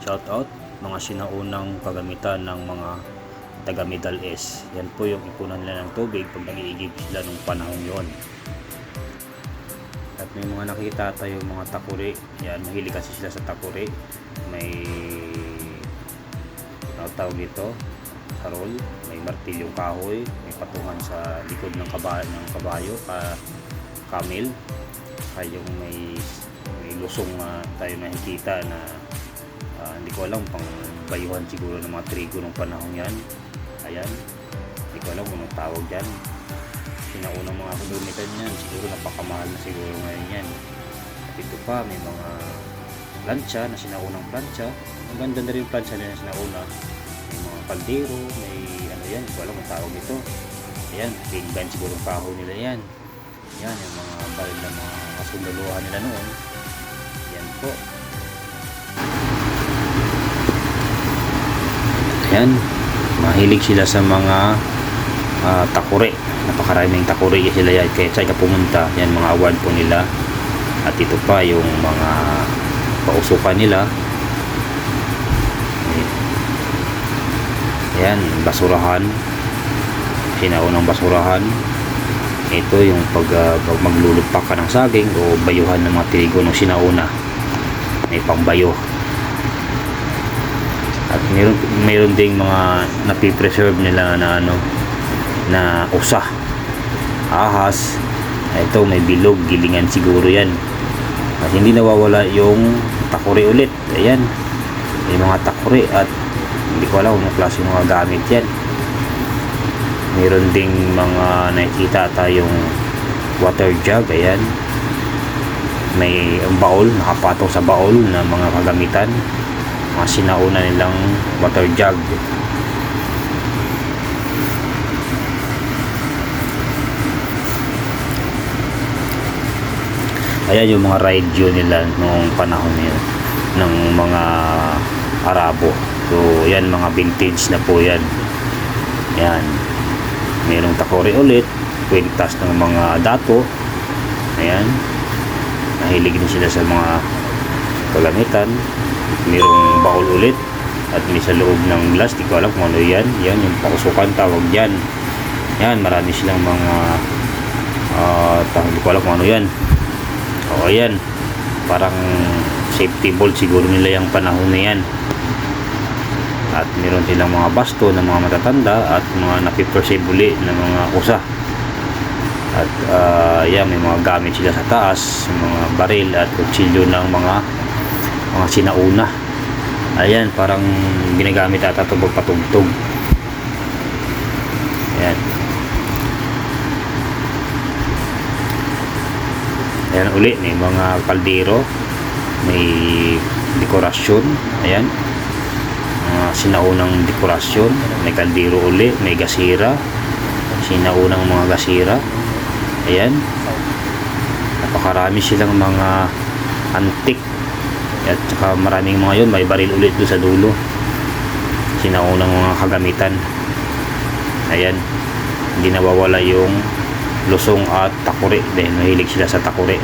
Shout out mga sinaunang kagamitan ng mga taga Middle East. Yan po yung ipunan nila ng tubig pag nag-iigib sila nung panahon yon. At may mga nakita tayo mga takuri. Yan, mahilig kasi sila sa takuri. May ano tawag dito? Harol, may martilyong kahoy, may patungan sa likod ng kabayo, ng kabayo, ka, camel. Kaya yung may, may lusong ah, tayo nakikita na ah, hindi ko alam pang bayuhan siguro ng mga trigo ng panahon yan. Ayan, hindi ko alam kung anong tawag yan sinaunang mga kilometer niyan siguro napakamahal na siguro ngayon yan. At ito pa may mga plancha na sinaunang plancha. Ang ganda na rin yung plancha na sinauna. May mga kaldero may ano yan. Hindi ko alam kung tawag ito. Ayan pinggan siguro ang kahoy nila yan. Yan yung mga baril na mga kasundaluhan nila noon. Yan po ayan mahilig sila sa mga ah, takure. Napakaraming takure sila yan. Kaya saan ka pumunta yan mga award po nila. At ito pa yung mga pausukan nila. Yan basurahan. Sinaunang basurahan. Ito yung pag, ah, pag maglulupak ka ng saging o bayuhan ng mga trigo nung sinauna. May pangbayo meron meron ding mga napipreserve nila na ano na usa. Ahas. Ito may bilog. Gilingan siguro yan. At hindi nawawala yung takuri ulit. Ayan. May mga takuri at hindi ko alam kung klase mga gamit yan. Meron ding mga nakikita tayong water jug. Ayan. May baul nakapatong sa baul na mga kagamitan mga sinauna nilang water jug. Ayan yung mga radio nila noong panahon nila ng mga Arabo. So yan mga vintage na po yan. Yan. Mayroong takore ulit kwintas ng mga dato. Ayan. Nahilig din sila sa mga kagamitan mayroong baul ulit at may sa loob ng glass di ko alam kung ano yan. Yan yung pausukan tawag dyan. Yan marami silang mga uh, di ko alam kung ano yan. O ayan parang safety bolt siguro nila yung panahon na yan. At meron silang mga basto ng mga matatanda at mga napiperceive uli ng mga usa at uh, yan may mga gamit sila sa taas mga baril at kutsilyo ng mga mga sinauna. Ayan parang ginagamit ata ito pagpatugtog ayan. Ayan uli may mga kaldero may dekorasyon. Ayan. Mga sinaunang dekorasyon may kaldero uli may gasira. Sinaunang mga gasira. Ayan. Napakarami silang mga antik at saka maraming mga yun may baril ulit doon sa dulo. Sinaunang mga kagamitan. Ayan. Hindi nawawala yung lusong at takure. Dahil mahilig sila sa takure